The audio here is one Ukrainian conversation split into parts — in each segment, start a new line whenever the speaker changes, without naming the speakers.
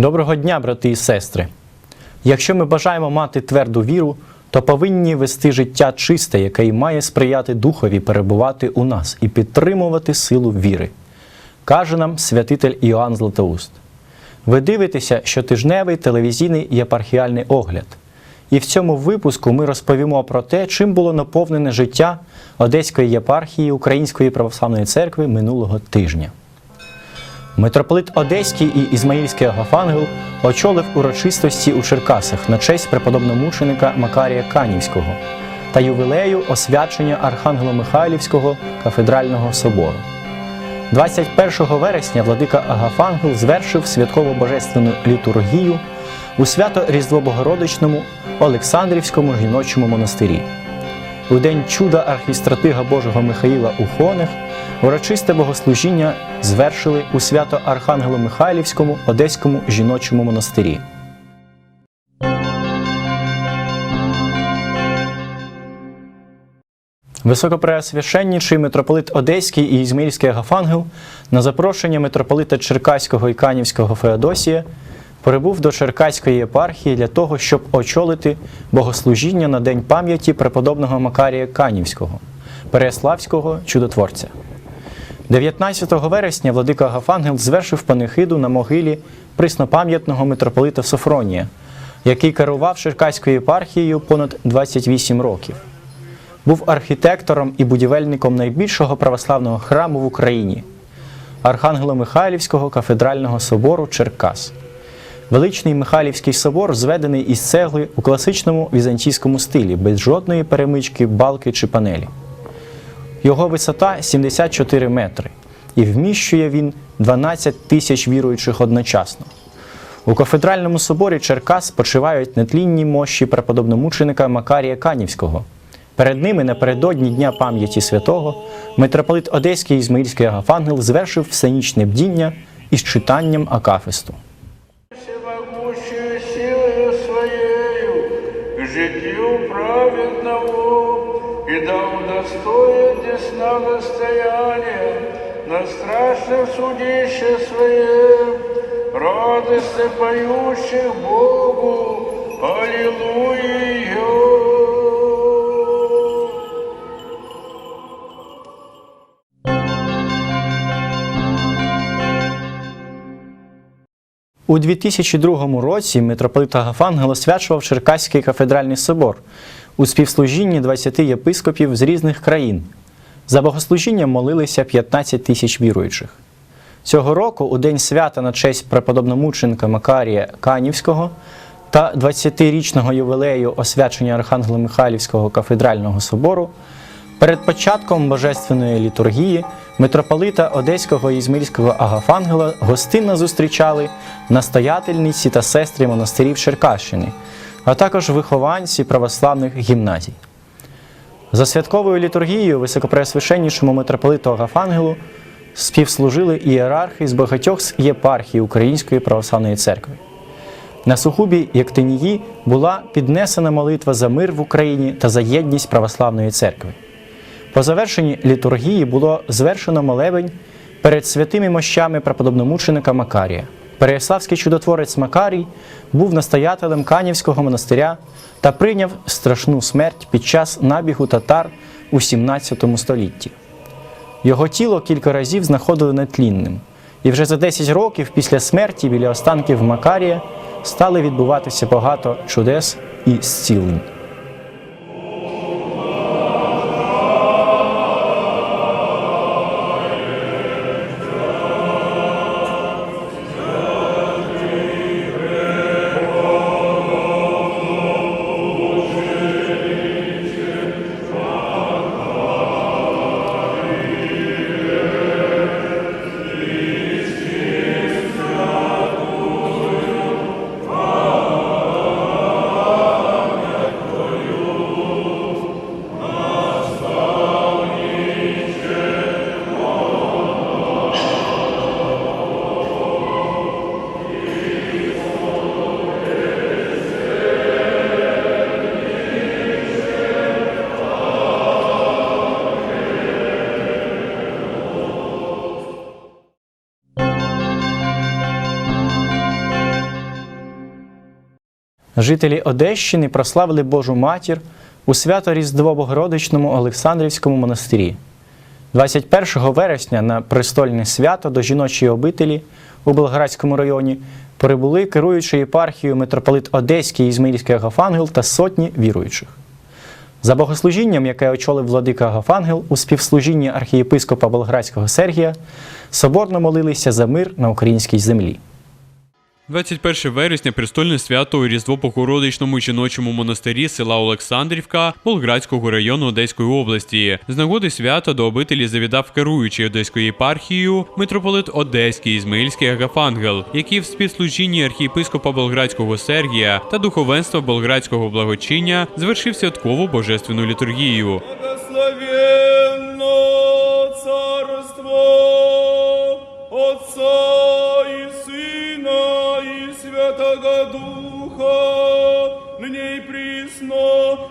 Доброго дня, брати і сестри! Якщо ми бажаємо мати тверду віру, то повинні вести життя чисте, яке й має сприяти Духові перебувати у нас і підтримувати силу віри. Каже нам святитель Іоанн Златоуст. Ви дивитеся щотижневий телевізійний єпархіальний огляд. І в цьому випуску ми розповімо про те, чим було наповнене життя Одеської єпархії Української православної церкви минулого тижня. Митрополит Одеський і Ізмаїльський Агафангел очолив урочистості у Черкасах на честь преподобномученика Макарія Канівського та ювілею освячення Архангела Михайлівського кафедрального собору. 21 вересня владика Агафангел звершив святково божественну літургію у свято Різдво Богородичному Олександрівському жіночому монастирі. У день чуда архістратига Божого Михаїла у Хонах урочисте богослужіння звершили у свято Архангелу Михайлівському Одеському жіночому монастирі. Високопреосвященніший митрополит Одеський і Ізмаїльський Агафангел на запрошення митрополита Черкаського і Канівського Феодосія прибув до Черкаської єпархії для того, щоб очолити богослужіння на День пам'яті преподобного Макарія Канівського, Переяславського чудотворця. 19 вересня владика Агафангел звершив панихиду на могилі приснопам'ятного митрополита Софронія, який керував Черкаською єпархією понад 28 років. Був архітектором і будівельником найбільшого православного храму в Україні Архангело Михайлівського кафедрального собору Черкас. Величний Михайлівський собор зведений із цегли у класичному візантійському стилі, без жодної перемички, балки чи панелі. Його висота 74 метри, і вміщує він 12 тисяч віруючих одночасно. У кафедральному соборі Черкас спочивають нетлінні мощі преподобномученика Макарія Канівського. Перед ними напередодні Дня пам'яті святого митрополит Одеський Ізмаїльський Агафангел звершив всенічне бдіння із читанням Акафисту.
Да удостоит десна настояния на страшном судище Своем, радости поющих Богу, Аллилуйя!
У 2002 році митрополит Агафангел освячував Черкаський кафедральний собор у співслужінні 20 єпископів з різних країн. За богослужінням молилися 15 тисяч віруючих. Цього року, у день свята на честь преподобномученка Макарія Канівського та 20-річного ювілею освячення Архангела Михайлівського кафедрального собору, перед початком божественної літургії митрополита Одеського і Ізмаїльського Агафангела гостинно зустрічали настоятельниці та сестри монастирів Черкащини, а також вихованці православних гімназій. За святковою літургією високопреосвященнішому митрополиту Агафангелу співслужили ієрархи з багатьох з єпархій Української православної церкви. На сухубі Яктинії була піднесена молитва за мир в Україні та за єдність православної церкви. По завершенні літургії було звершено молебень перед святими мощами преподобномученика Макарія. Переяславський чудотворець Макарій був настоятелем Канівського монастиря та прийняв страшну смерть під час набігу татар у 17 столітті. Його тіло кілька разів знаходили нетлінним, і вже за 10 років після смерті біля останків Макарія стали відбуватися багато чудес і зцілень. Жителі Одещини прославили Божу матір у свято Різдво Богородичному Олександрівському монастирі. 21 вересня на престольне свято до жіночої обителі у Болградському районі прибули керуючи єпархією митрополит Одеський Ізмаїльський Агафангел та сотні віруючих. За богослужінням, яке очолив владика Агафангел у співслужінні архієпископа Болградського Сергія, соборно молилися за мир на українській землі.
21 вересня престольне свято у Різдво Богородичному жіночому монастирі села Олександрівка Болградського району Одеської області. З нагоди свята до обителі завідав керуючий Одеською єпархією митрополит Одеський Ізмаїльський Агафангел, який в співслужінні архієпископа Болградського Сергія та духовенства Болградського благочиння звершив святкову божественну літургію.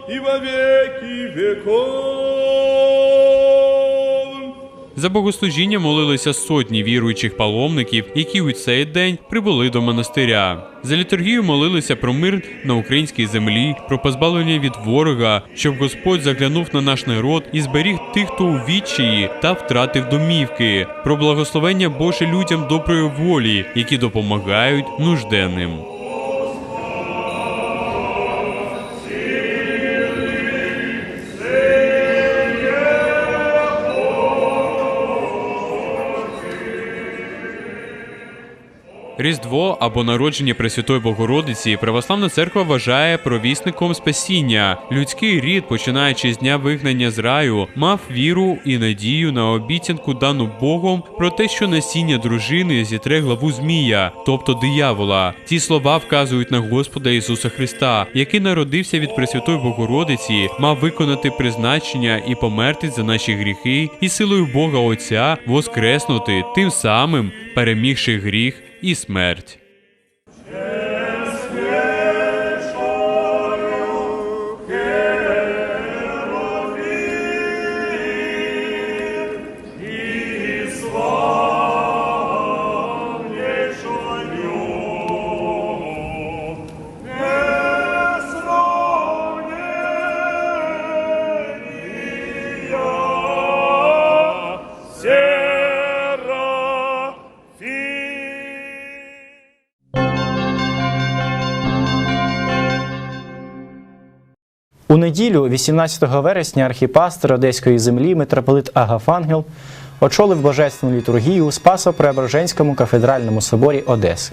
И во веки веков.
За богослужіння молилися сотні віруючих паломників, які у цей день прибули до монастиря. За літургію молилися про мир на українській землі, про позбавлення від ворога, щоб Господь заглянув на наш народ і зберіг тих, хто у відчаї та втратив домівки, про благословення Боже людям доброї волі, які допомагають нужденним. Різдво або народження Пресвятої Богородиці православна церква вважає провісником спасіння. Людський рід, починаючи з дня вигнання з раю, мав віру і надію на обіцянку дану Богом про те, що насіння дружини зітре главу Змія, тобто диявола. Ці слова вказують на Господа Ісуса Христа, який народився від Пресвятої Богородиці, мав виконати призначення і померти за наші гріхи, і силою Бога Отця воскреснути, тим самим перемігши гріх і смерть.
Неділю, 18 вересня, архіпастер Одеської землі митрополит Агафангел очолив божественну літургію у Спасо-Преображенському кафедральному соборі Одеси.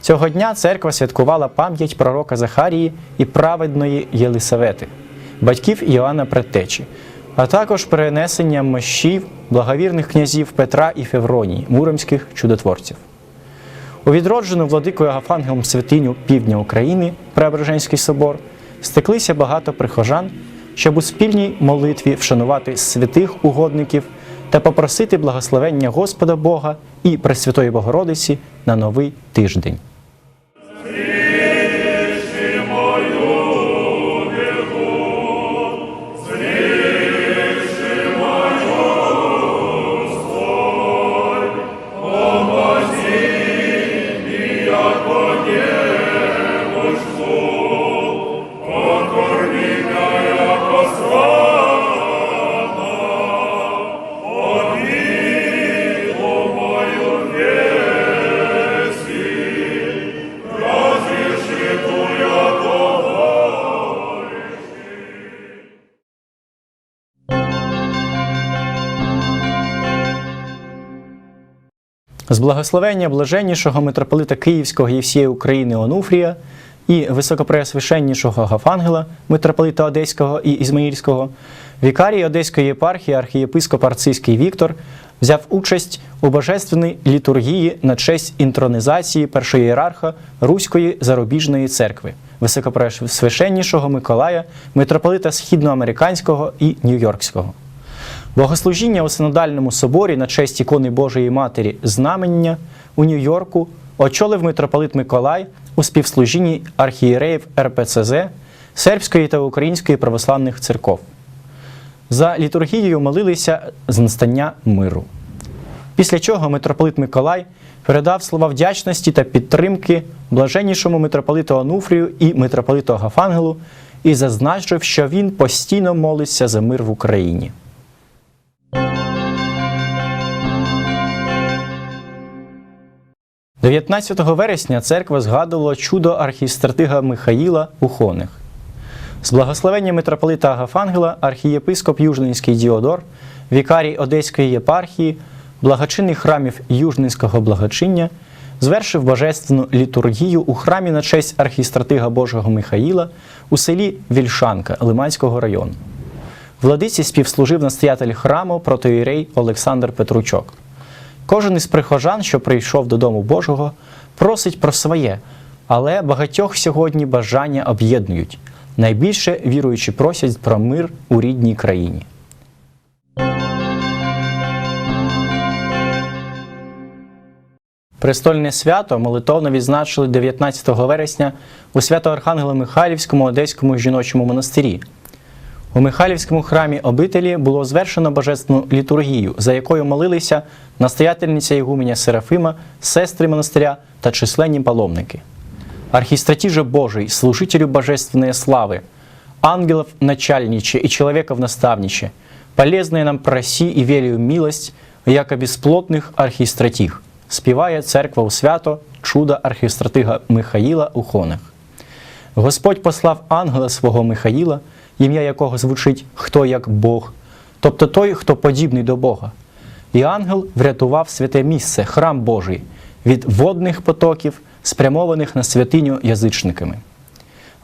Цього дня церква святкувала пам'ять пророка Захарії і праведної Єлисавети, батьків Іоанна Предтечі, а також перенесення мощів благовірних князів Петра і Февронії, муромських чудотворців. У відроджену владикою Агафангелом святиню півдня України, Преображенський собор, стеклися багато прихожан, щоб у спільній молитві вшанувати святих угодників та попросити благословення Господа Бога і Пресвятої Богородиці на новий тиждень. З благословення блаженнішого митрополита Київського і всієї України Онуфрія і високопреосвященнішого Гафангела, митрополита Одеського і Ізмаїльського, вікарій Одеської єпархії архієпископ Арцизький Віктор взяв участь у божественній літургії на честь інтронізації першої ієрарха Руської зарубіжної церкви, високопреосвященнішого Миколая, митрополита Східноамериканського і Нью-Йоркського. Богослужіння у синодальному соборі на честь ікони Божої Матері Знамення у Нью-Йорку очолив митрополит Миколай у співслужінні архієреїв РПЦЗ сербської та української православних церков. За літургією молилися з настання миру. Після чого митрополит Миколай передав слова вдячності та підтримки блаженнішому митрополиту Онуфрію і митрополиту Агафангелу і зазначив, що він постійно молиться за мир в Україні. – 19 вересня церква згадувала чудо архістратига Михаїла у Хонах. З благословення митрополита Агафангела архієпископ Южненський Діодор, вікарій Одеської єпархії, благочинний храмів Южненського благочиння звершив божественну літургію у храмі на честь архістратига Божого Михаїла у селі Вільшанка Лиманського району. Владиці співслужив настоятель храму протоїрей Олександр Петручок. Кожен із прихожан, що прийшов додому Божого, просить про своє, але багатьох сьогодні бажання об'єднують. Найбільше віруючі просять про мир у рідній країні. Престольне свято молитовно відзначили 19 вересня у свято-Архангела Михайлівському Одеському жіночому монастирі. У Михайлівському храмі обителі було звершено божественну літургію, за якою молилися настоятельниця Ігуменя Серафима, сестри монастиря та численні паломники. Архистратиже Божий, служителю божественной славы, ангелов начальниче и человеков наставниче, полезное нам проси и велию милость, яко бесплотных архистратих, співає церква у свято чудо архістратига Михаїла у Хонах. Господь послав ангела свого Михаїла, ім'я якого звучить хто як Бог, тобто той, хто подібний до Бога. І ангел врятував святе місце, храм Божий, від водних потоків, спрямованих на святиню язичниками.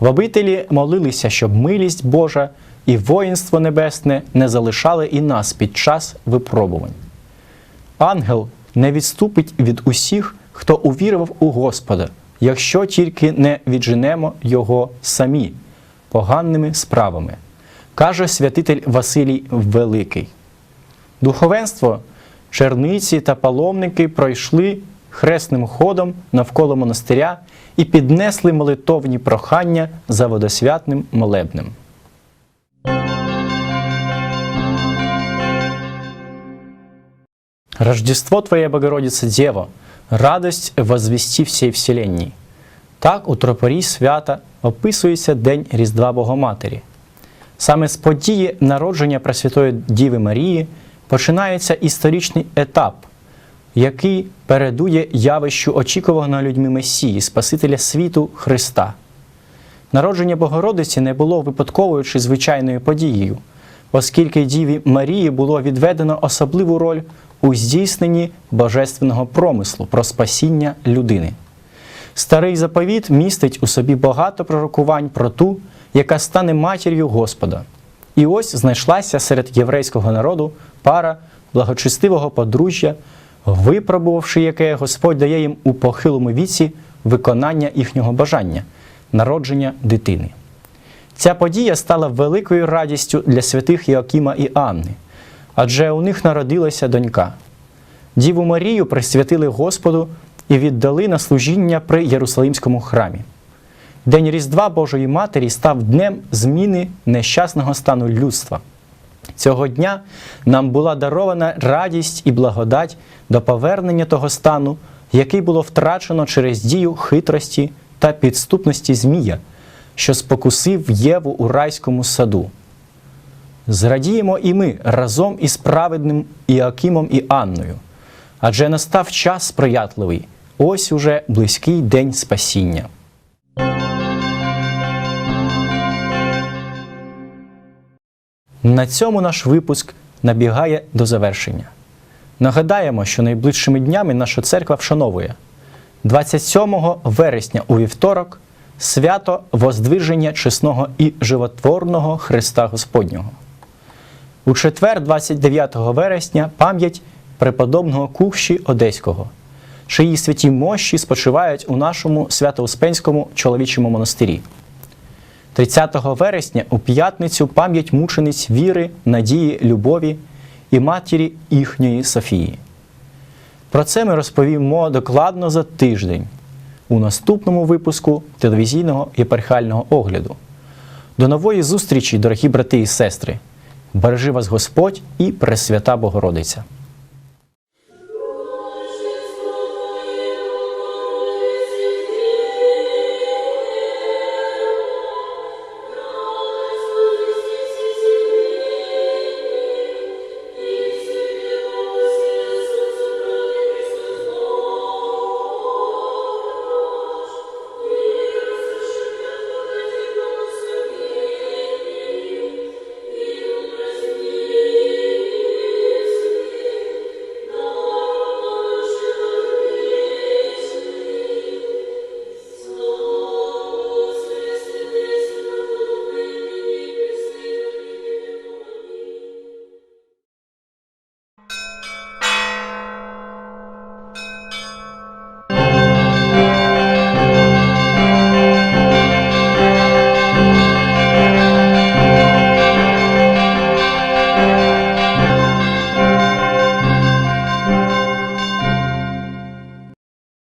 В обителі молилися, щоб милість Божа і воїнство небесне не залишали і нас під час випробувань. Ангел не відступить від усіх, хто увірував у Господа, якщо тільки не відженемо його самі поганими справами, каже святитель Василій Великий. Духовенство, черниці та паломники пройшли хресним ходом навколо монастиря і піднесли молитовні прохання за водосвятним молебнем. Рождество Твоє, Богородице Дево, радость возвісті всій вселенній. Так у тропарі свята описується День Різдва Богоматері. Саме з події народження Пресвятої Діви Марії починається історичний етап, який передує явищу очікуваного людьми Месії, Спасителя світу Христа. Народження Богородиці не було випадковою чи звичайною подією, оскільки Діві Марії було відведено особливу роль у здійсненні божественного промислу про спасіння людини. Старий заповіт містить у собі багато пророкувань про ту, яка стане матір'ю Господа. І ось знайшлася серед єврейського народу пара благочестивого подружжя, випробувавши яке Господь дає їм у похилому віці виконання їхнього бажання народження дитини. Ця подія стала великою радістю для святих Йоакіма і Анни, адже у них народилася донька. Діву Марію присвятили Господу і віддали на служіння при Єрусалимському храмі. День Різдва Божої Матері став днем зміни нещасного стану людства. Цього дня нам була дарована радість і благодать до повернення того стану, який було втрачено через дію хитрості та підступності Змія, що спокусив Єву у райському саду. Зрадіємо і ми разом із праведним Іакимом і Анною, адже настав час сприятливий, ось уже близький день спасіння. На цьому наш випуск набігає до завершення. Нагадаємо, що найближчими днями наша церква вшановує 27 вересня у вівторок свято Воздвиження чесного і животворного Христа Господнього. У четвер, 29 вересня, пам'ять преподобного Кухші Одеського, чиї святі мощі спочивають у нашому Свято-Успенському чоловічому монастирі. 30 вересня у п'ятницю пам'ять мучениць віри, надії, любові і матері їхньої Софії. Про це ми розповімо докладно за тиждень у наступному випуску телевізійного єпархіального огляду. До нової зустрічі, дорогі брати і сестри! Бережи вас Господь і Пресвята Богородиця!